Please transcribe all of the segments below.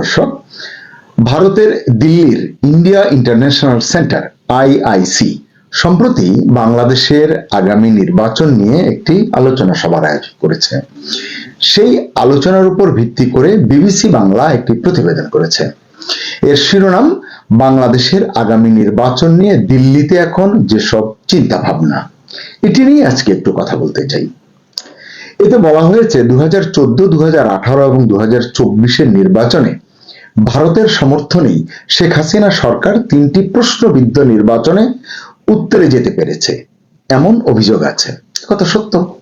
দর্শক ভারতের দিল্লির ইন্ডিয়া ইন্টারন্যাশনাল সেন্টার আইআইসি সম্প্রতি বাংলাদেশের আগামী নির্বাচন নিয়ে একটি আলোচনা সভার আয়োজন করেছে। সেই আলোচনার উপর ভিত্তি করে বিবিসি বাংলা একটি প্রতিবেদন করেছে। এর শিরোনাম, বাংলাদেশের আগামী নির্বাচন নিয়ে দিল্লিতে এখন যেসব চিন্তা ভাবনা এটি নিয়ে আজকে একটু কথা বলতে চাই। এতে বলা হয়েছে দু হাজার চোদ্দ দু হাজার আঠারো এবং দু হাজার চব্বিশের নির্বাচনে ভারতের সমর্থনেই শেখ হাসিনা সরকার তিনটি প্রশ্নবিদ্ধ নির্বাচনে উত্তরে যেতে পেরেছে। এমন অভিযোগ আছে। কথা সত্য।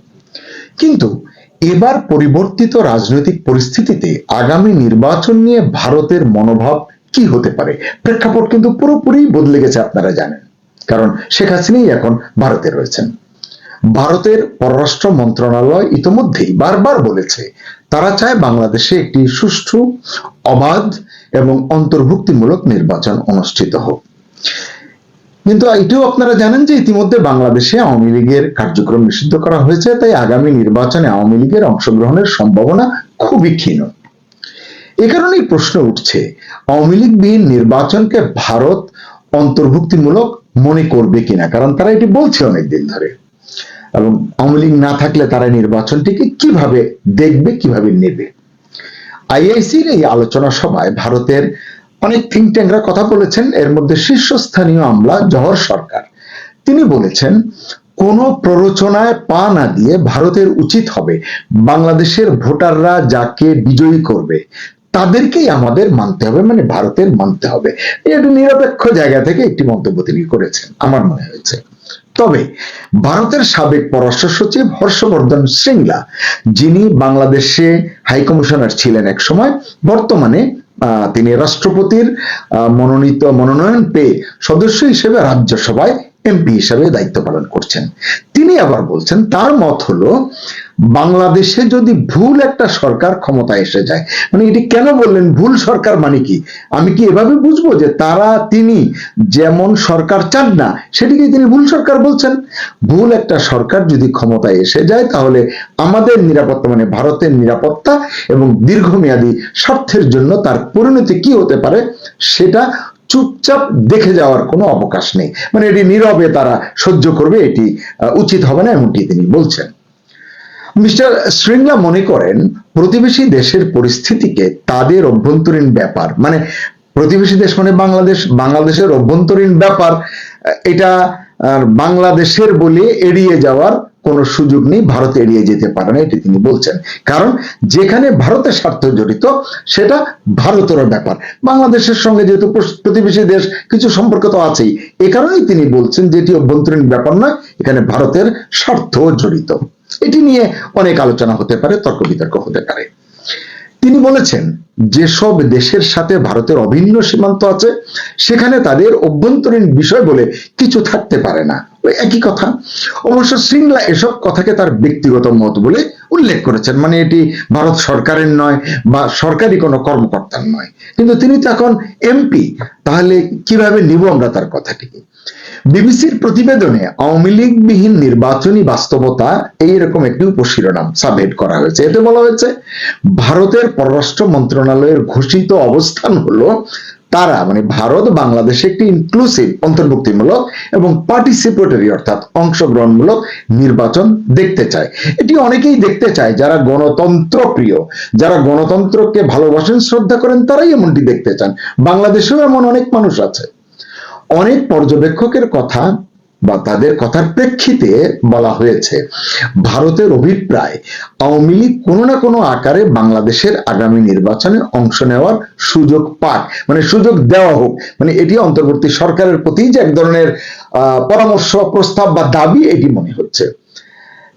কিন্তু এবার পরিবর্তিত রাজনৈতিক পরিস্থিতিতে আগামী নির্বাচন নিয়ে ভারতের মনোভাব কি হতে পারে? প্রেক্ষাপট কিন্তু পুরোপুরি বদলে গেছে আপনারা জানেন। কারণ শেখ হাসিনাই এখন ভারতে রয়েছেন। ভারতের পররাষ্ট্র মন্ত্রণালয় ইতোমধ্যেই বারবার বলেছে তারা চায় বাংলাদেশে একটি সুষ্ঠু, অবাধ এবং অন্তর্ভুক্তিমূলক নির্বাচন অনুষ্ঠিত হোক। কিন্তু এটিও আপনারা জানেন যে ইতিমধ্যে বাংলাদেশে আওয়ামী লীগের কার্যক্রম নিষিদ্ধ করা হয়েছে, তাই আগামী নির্বাচনে আওয়ামী লীগের অংশগ্রহণের সম্ভাবনা খুবই ক্ষীণ। এ কারণেই প্রশ্ন উঠছে, আওয়ামী লীগ লীগবিহীন নির্বাচনকে ভারত অন্তর্ভুক্তিমূলক মনে করবে কিনা? কারণ তারা এটি বলছে অনেকদিন ধরে। এবং আওয়ামী না থাকলে তারা নির্বাচনটিকে কীভাবে দেখবে, কীভাবে নেবে? আইআইসির এই আলোচনা সভায় ভারতের অনেক থিঙ্ক ট্যাঙ্করা কথা বলেছেন। এর মধ্যে শীর্ষস্থানীয় আমলা জহর সরকার। তিনি বলেছেন, কোন প্ররোচনায় পা না দিয়ে ভারতের উচিত হবে বাংলাদেশের ভোটাররা যাকে বিজয়ী করবে, তাদেরকেই আমাদের মানতে হবে মানে ভারতের মানতে হবে। একটু নিরপেক্ষ জায়গা থেকে একটি মন্তব্য তিনি করেছেন, আমার মনে হয়েছে। তবে ভারতের সাবেক পররাষ্ট্র সচিব হর্ষবর্ধন শ্রিংলা যিনি বাংলাদেশে হাইকমিশনার ছিলেন এক সময় বর্তমানে তিনি রাষ্ট্রপতির মনোনীত, মনোনয়ন পেয়ে সদস্য হিসেবে রাজ্যসভায় এমপি হিসেবে দায়িত্ব পালন করছেন। তিনি আবার বলছেন, তার মত হলো বাংলাদেশে যদি ভুল একটা সরকার ক্ষমতায় এসে যায় মানে এটি কেন বললেন? ভুল সরকার মানে কি? আমি কি এভাবে বুঝব যে তারা, তিনি যেমন সরকার চান না সেটিকে তিনি ভুল সরকার বলছেন? ভুল একটা সরকার যদি ক্ষমতায় এসে যায়, তাহলে আমাদের নিরাপত্তা মানে ভারতের নিরাপত্তা এবং দীর্ঘমেয়াদী স্বার্থের জন্য তার পরিণতি কি হতে পারে, সেটা চুপচাপ দেখে যাওয়ার কোনো অবকাশ নেই। মানে এটি নীরবে তারা সহ্য করবে, এটি উচিত হবে না, এমনটি তিনি বলছেন। মিস্টার শ্রীংলা মনে করেন, প্রতিবেশী দেশের পরিস্থিতিকে তাদের অভ্যন্তরীণ ব্যাপার মানে প্রতিবেশী দেশ মানে বাংলাদেশ, বাংলাদেশের অভ্যন্তরীণ ব্যাপার এটা বাংলাদেশের বলে এড়িয়ে যাওয়ার কোনো সুযোগ নেই, ভারত এড়িয়ে যেতে পারে না, এটি তিনি বলছেন। কারণ যেখানে ভারতের স্বার্থ জড়িত, সেটা ভারতেরও ব্যাপার। বাংলাদেশের সঙ্গে যেহেতু প্রতিবেশী দেশ, কিছু সম্পর্ক তো আছেই। এ কারণেই তিনি বলছেন যে এটি অভ্যন্তরীণ ব্যাপার নয়, এখানে ভারতের স্বার্থ জড়িত। এটি নিয়ে অনেক আলোচনা হতে পারে, তর্ক বিতর্ক হতে পারে। তিনি বলেছেন, যেসব দেশের সাথে ভারতের অভিন্ন সীমান্ত আছে, সেখানে তাদের অভ্যন্তরীণ বিষয় বলে কিছু থাকতে পারে না। একই কথা। অবশ্য সিংলা এসব কথাকে তার ব্যক্তিগত মত বলে উল্লেখ করেছেন। মানে এটি ভারত সরকারের নয় বা সরকারি কোনো কর্মকর্তার নয়। কিন্তু তিনি তো এখন এমপি, তাহলে কীভাবে নিব আমরা তার কথাটিকে? বিবিসির প্রতিবেদনে আওয়ামী লীগ বিহীন নির্বাচনী বাস্তবতা এইরকম একটি উপশিরোনাম সাবহেড করা হয়েছে। এতে বলা হয়েছে, ভারতের পররাষ্ট্র মন্ত্রণালয়ের ঘোষিত অবস্থান হলো তারা মানে ভারত বাংলাদেশে একটি ইনক্লুসিভ অন্তর্ভুক্তিমূলক এবং পার্টিসিপেটরি অর্থাৎ অংশগ্রহণমূলক নির্বাচন দেখতে চায়। এটি অনেকেই দেখতে চায় যারা গণতন্ত্র প্রিয়, যারা গণতন্ত্রকে ভালোবাসেন, শ্রদ্ধা করেন, তারাই এমনটি দেখতে চান। বাংলাদেশেও এমন অনেক মানুষ আছে। অনেক পর্যবেক্ষকের কথা বা তাদের কথার প্রেক্ষিতে বলা হয়েছে। ভারতের অভিপ্রায়, আওয়ামী লীগ কোনো না কোনো আকারে বাংলাদেশের আগামী নির্বাচনে অংশ নেওয়ার সুযোগ পাক মানে সুযোগ দেওয়া হোক। মানে এটি অন্তর্বর্তী সরকারের প্রতি যে এক ধরনের পরামর্শ, প্রস্তাব বা দাবি, এটি মনে হচ্ছে।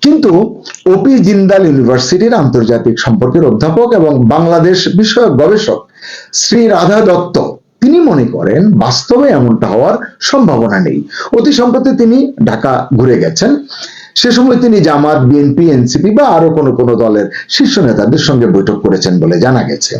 কিন্তু ওপি জিন্দাল ইউনিভার্সিটির আন্তর্জাতিক সম্পর্কের অধ্যাপক এবং বাংলাদেশ বিষয়ক গবেষক শ্রী রাধা দত্ত তিনি মনে করেন বাস্তবে এমনটা হওয়ার সম্ভাবনা নেই। অতি সম্প্রতি তিনি ঢাকা ঘুরে গেছেন। সে সময় তিনি জামাত বিএনপি এনসিপি বা আরও কোনো কোনো দলের শীর্ষ নেতাদের সঙ্গে বৈঠক করেছেন বলে জানা গেছে।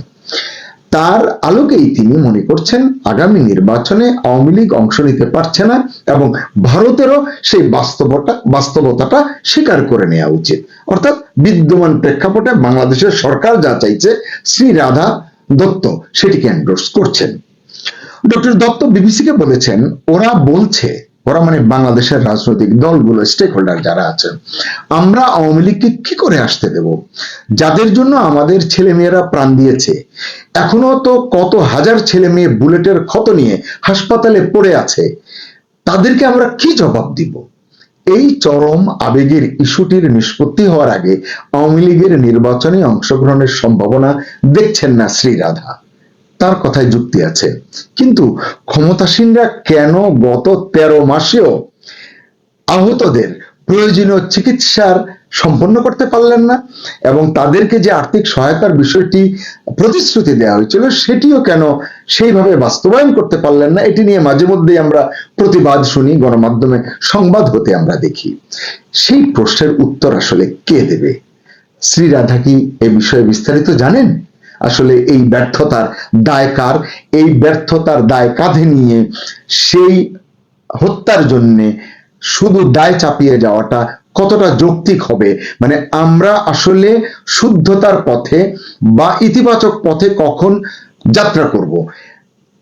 তার আলোকেই তিনি মনে করছেন আগামী নির্বাচনে আওয়ামী লীগ অংশ নিতে পারছে না এবং ভারতেরও সেই বাস্তবতা, বাস্তবতাটা স্বীকার করে নেওয়া উচিত। অর্থাৎ বিদ্যমান প্রেক্ষাপটে বাংলাদেশের সরকার যা চাইছে শ্রী রাধা দত্ত সেটিকে এন্ডোর্স করছেন। ডক্টর দত্ত বিবিসিকে বলেছেন, ওরা বলছে, ওরা মানে বাংলাদেশের রাজনৈতিক দলগুলো স্টেক হোল্ডার যারা আছেন, আমরা আওয়ামী লীগকে কি করে আসতে দেব? যাদের জন্য আমাদের ছেলে মেয়েরা প্রাণ দিয়েছে। এখনও তো কত হাজার ছেলে মেয়ে বুলেটের ক্ষত নিয়ে হাসপাতালে পড়ে আছে। তাদেরকে আমরা কি জবাব দিব? এই চরম আবেগের ইস্যুটির নিষ্পত্তি হওয়ার আগে আওয়ামী লীগের নির্বাচনে অংশগ্রহণের সম্ভাবনা দেখছেন না শ্রীরাধা তার কথায় যুক্তি আছে। কিন্তু ক্ষমতাসীনরা কেন গত তেরো মাসেও আহতদের প্রয়োজনীয় চিকিৎসার সম্পন্ন করতে পারলেন না এবং তাদেরকে যে আর্থিক সহায়তার বিষয়টি প্রতিশ্রুতি দেওয়া হয়েছিল, সেটিও কেন সেইভাবে বাস্তবায়ন করতে পারলেন না, এটি নিয়ে মাঝে মধ্যেই আমরা প্রতিবাদ শুনি, গণমাধ্যমে সংবাদ হতে আমরা দেখি। সেই প্রশ্নের উত্তর আসলে কে দেবে? শ্রী রাধা কি এ বিষয়ে বিস্তারিত জানেন? আসলে এই ব্যর্থতার দায় কার? এই ব্যর্থতার দায় কাঁধে নিয়ে সেই হত্যার জন্যে শুধু দায় চাপিয়ে যাওয়াটা কতটা যৌক্তিক হবে? মানে আমরা আসলে শুদ্ধতার পথে বা ইতিবাচক পথে কখন যাত্রা করব?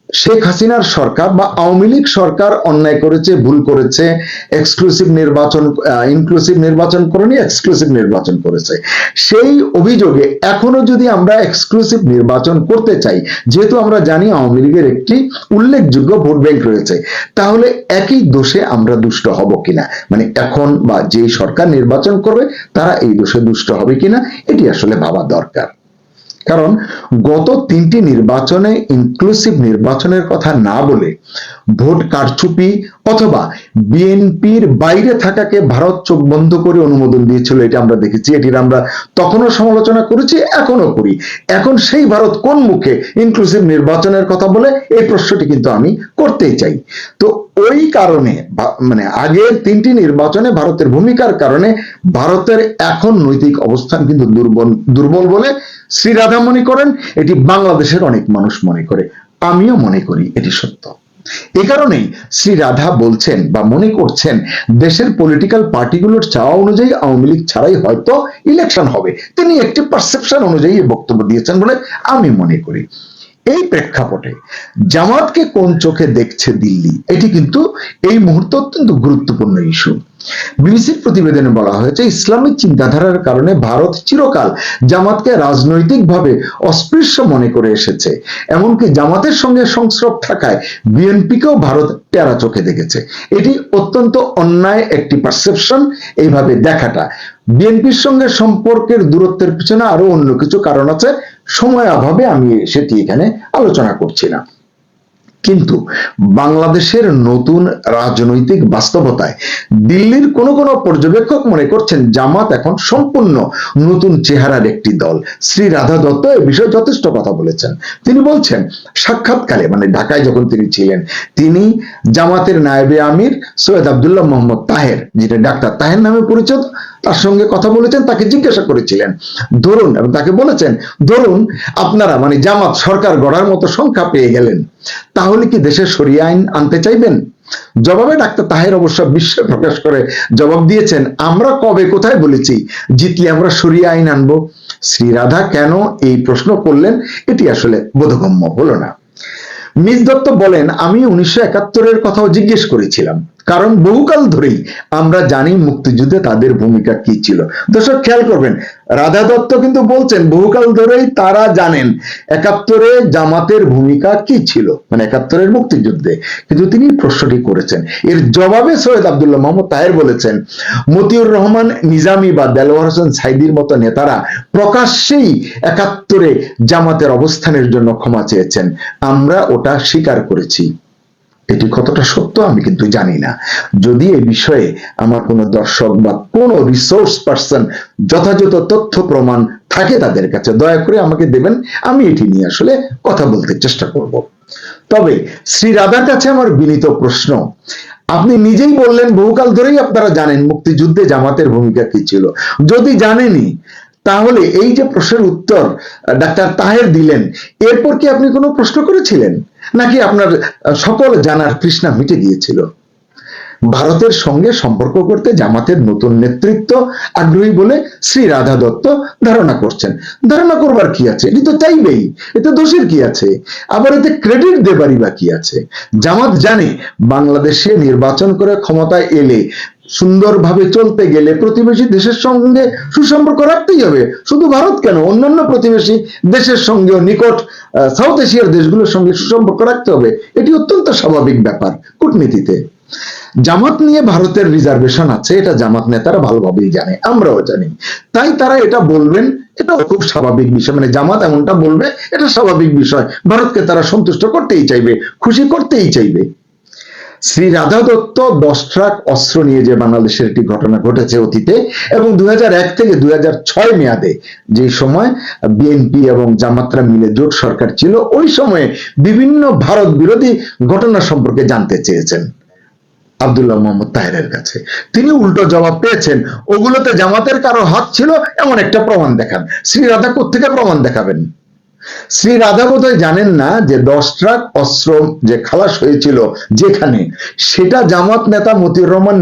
শেখ হাসিনার সরকার বা আওয়ামী লীগ সরকার অন্যায় করেছে, ভুল করেছে এক্সক্লুসিভ নির্বাচন ইনক্লুসিভ নির্বাচন করেনি এক্সক্লুসিভ নির্বাচন করেছে। সেই অভিযোগে এখনও যদি আমরা এক্সক্লুসিভ নির্বাচন করতে চাই, যেহেতু আমরা জানি আওয়ামী লীগের একটি উল্লেখযোগ্য ভোট ব্যাংক রয়েছে, তাহলে একই দোষে আমরা দুষ্ট হব কিনা? মানে এখন বা যেই সরকার নির্বাচন করবে, তারা এই দোষে দুষ্ট হবে কিনা? এটি আসলে ভাবা দরকার। কারণ গত তিনটি নির্বাচনে ইনক্লুসিভ নির্বাচনের কথা না বলে ভোট কারচুপি অথবা বিএনপির বাইরে থাকাকে ভারত চোখ বন্ধ করে অনুমোদন দিয়েছিল, এটা আমরা দেখেছি, এটির আমরা তখনও সমালোচনা করেছি এখনও করি। এখন সেই ভারত কোন মুখে ইনক্লুসিভ নির্বাচনের কথা বলে, এই প্রশ্নটি কিন্তু আমি করতেই চাই। তো ওই কারণে মানে আগের তিনটি নির্বাচনে ভারতের ভূমিকার কারণে ভারতের এখন নৈতিক অবস্থান কিন্তু দুর্বল দুর্বল বলে শ্রীরাধা মনে করেন, এটি বাংলাদেশের অনেক মানুষ মনে করে। আমিও মনে করি এটি সত্য। এ কারণেই শ্রী রাধা বলছেন বা মনে করছেন, দেশের পলিটিক্যাল পার্টিগুলোর চাওয়া অনুযায়ী আওয়ামী লীগ ছাড়াই হয়তো ইলেকশন হবে। তিনি একটি পারসেপশন অনুযায়ী বক্তব্য দিয়েছেন বলে আমি মনে করি। এই প্রেক্ষাপটে জামাতকে কোন চোখে দেখছে দিল্লি? এটি কিন্তু এই মুহূর্তে অত্যন্ত গুরুত্বপূর্ণ ইস্যু বিবিসির প্রতিবেদনে বলা হয়েছে ইসলামিক চিন্তাধারার কারণে ভারত চিরকাল জামাতকে রাজনৈতিকভাবে অস্পৃশ্য মনে করে এসেছে। এমনকি জামাতের সঙ্গে সংস্রব থাকায় বিএনপিকেও ভারত টেরা চোখে দেখেছে। এটি অত্যন্ত অন্যায় একটি পারসেপশন এইভাবে দেখাটা। বিএনপির সঙ্গে সম্পর্কের দূরত্বের পিছনে আরও অন্য কিছু কারণ আছে সময় অভাবে আমি সেটি এখানে আলোচনা করছি না। কিন্তু বাংলাদেশের নতুন রাজনৈতিক বাস্তবতায় দিল্লির কোন কোন পর্যবেক্ষক মনে করছেন জামাত এখন সম্পূর্ণ নতুন চেহারার একটি দল। শ্রী রাধা দত্ত এ বিষয়ে যথেষ্ট কথা বলেছেন। তিনি বলছেন, সাক্ষাৎকালে মানে ঢাকায় যখন তিনি ছিলেন, তিনি জামাতের নায়েবে আমির সৈয়দ আবদুল্লাহ মোহাম্মদ তাহের, যেটা ডাক্তার তাহের নামে পরিচিত তার সঙ্গে কথা বলেছেন, তাকে জিজ্ঞাসা করেছিলেন। ধরুন, এবং তাকে বলেছেন, ধরুন, আপনারা মানে জামাত সরকার গড়ার মতো সংখ্যা পেয়ে গেলেন, তাহলে কি দেশে সরিয়ে আইন আনতে চাইবেন? জবাবে ডাক্তার তাহের অবশ্য বিস্ময় প্রকাশ করে জবাব দিয়েছেন, আমরা কবে কোথায় বলেছি, জিতলে আমরা সরিয়ে আইন আনব? শ্রীরাধা কেন এই প্রশ্ন করলেন, এটি আসলে বোধগম্য হলো না। মিস দত্ত বলেন, আমি উনিশশো একাত্তরের কথাও জিজ্ঞেস করেছিলাম কারণ বহুকাল ধরেই আমরা জানি মুক্তিযুদ্ধে তাদের ভূমিকা কি ছিল। দর্শক, খেয়াল করবেন রাধা দত্ত কিন্তু বলছেন, বহুকাল ধরেই তারা জানেন একাত্তরে জামাতের ভূমিকা কি ছিল মানে একাত্তরের মুক্তিযুদ্ধে। কিন্তু তিনি প্রশ্নটি করেছেন। এর জবাবে সৈয়দ আবদুল্লাহ মোহাম্মদ তাহের বলেছেন, মতিউর রহমান, নিজামী বা দেলোয়ার হোসেন সাইদির মতো নেতারা প্রকাশ্যেই একাত্তরে জামাতের অবস্থানের জন্য ক্ষমা চেয়েছেন। আমরা ওটা স্বীকার করেছি। এটি কতটা সত্য আমি কিন্তু জানি না। যদি এই বিষয়ে আমার কোনো দর্শক বা কোনো রিসোর্স পার্সন যথাযথ তথ্য প্রমাণ থাকে তাদের কাছে, দয়া করে আমাকে দেবেন, আমি এটি নিয়ে আসলে কথা বলতে চেষ্টা করব। তবে শ্রী রাধার কাছে আমার বিনীত প্রশ্ন, আপনি নিজেই বললেন বহুকাল ধরেই আপনারা জানেন মুক্তিযুদ্ধে জামাতের ভূমিকা কি ছিল। যদি জানেনি তাহলে এই যে প্রশ্নের উত্তর ডাক্তার তাহের দিলেন, এরপর কি আপনি কোনো প্রশ্ন করেছিলেন? নাকি আপনার সকল জানার তৃষ্ণা মিটে গিয়েছিল? ভারতের সঙ্গে সম্পর্ক করতে জামাতের নতুন নেতৃত্ব আগ্রহী বলে শ্রী রাধা দত্ত ধারণা করছেন। ধারণা করবার কি আছে? এটি তো চাইবেই, এতে দোষের কি আছে? আবার এতে ক্রেডিট দেবারই বা কি আছে? জামাত জানে বাংলাদেশে নির্বাচন করে ক্ষমতায় এলে সুন্দরভাবে চলতে গেলে প্রতিবেশী দেশের সঙ্গে সুসম্পর্ক রাখতেই হবে। শুধু ভারত কেন? অন্যান্য প্রতিবেশী দেশের সঙ্গেও নিকট সাউথ এশিয়ার দেশগুলোর সঙ্গে সুসম্পর্ক রাখতে হবে। এটি অত্যন্ত স্বাভাবিক ব্যাপার কূটনীতিতে। জামাত নিয়ে ভারতের রিজার্ভেশন আছে, এটা জামাত নেতারা ভালোভাবেই জানে, আমরাও জানি। তাই তারা এটা বলবেন এটা খুব স্বাভাবিক বিষয়। মানে জামাত এমনটা বলবে, এটা স্বাভাবিক বিষয়। ভারতকে তারা সন্তুষ্ট করতেই চাইবে, খুশি করতেই চাইবে। শ্রী রাধা দত্ত দশ ট্রাক অস্ত্র নিয়ে যে বাংলাদেশের একটি ঘটনা ঘটেছে অতীতে এবং দু হাজার এক থেকে দু হাজার ছয় মেয়াদে যে সময় বিএনপি এবং জামাতরা মিলে জোট সরকার ছিল, ওই সময়ে বিভিন্ন ভারত বিরোধী ঘটনা সম্পর্কে জানতে চেয়েছেন আব্দুল্লাহ মোহাম্মদ তাহেরের কাছে। তিনি উল্টো জবাব পেয়েছেন, ওগুলোতে জামাতের কারও হাত ছিল, এমন একটা প্রমাণ দেখান। শ্রী রাধা থেকে প্রমাণ দেখাবেন? শ্রী রাধা বোধহয় জানেন না যে দশ ট্রাক অস্ত্র যে খালাস হয়েছিল যেখানে, সেটা জামাত নেতা মতিউর রহমান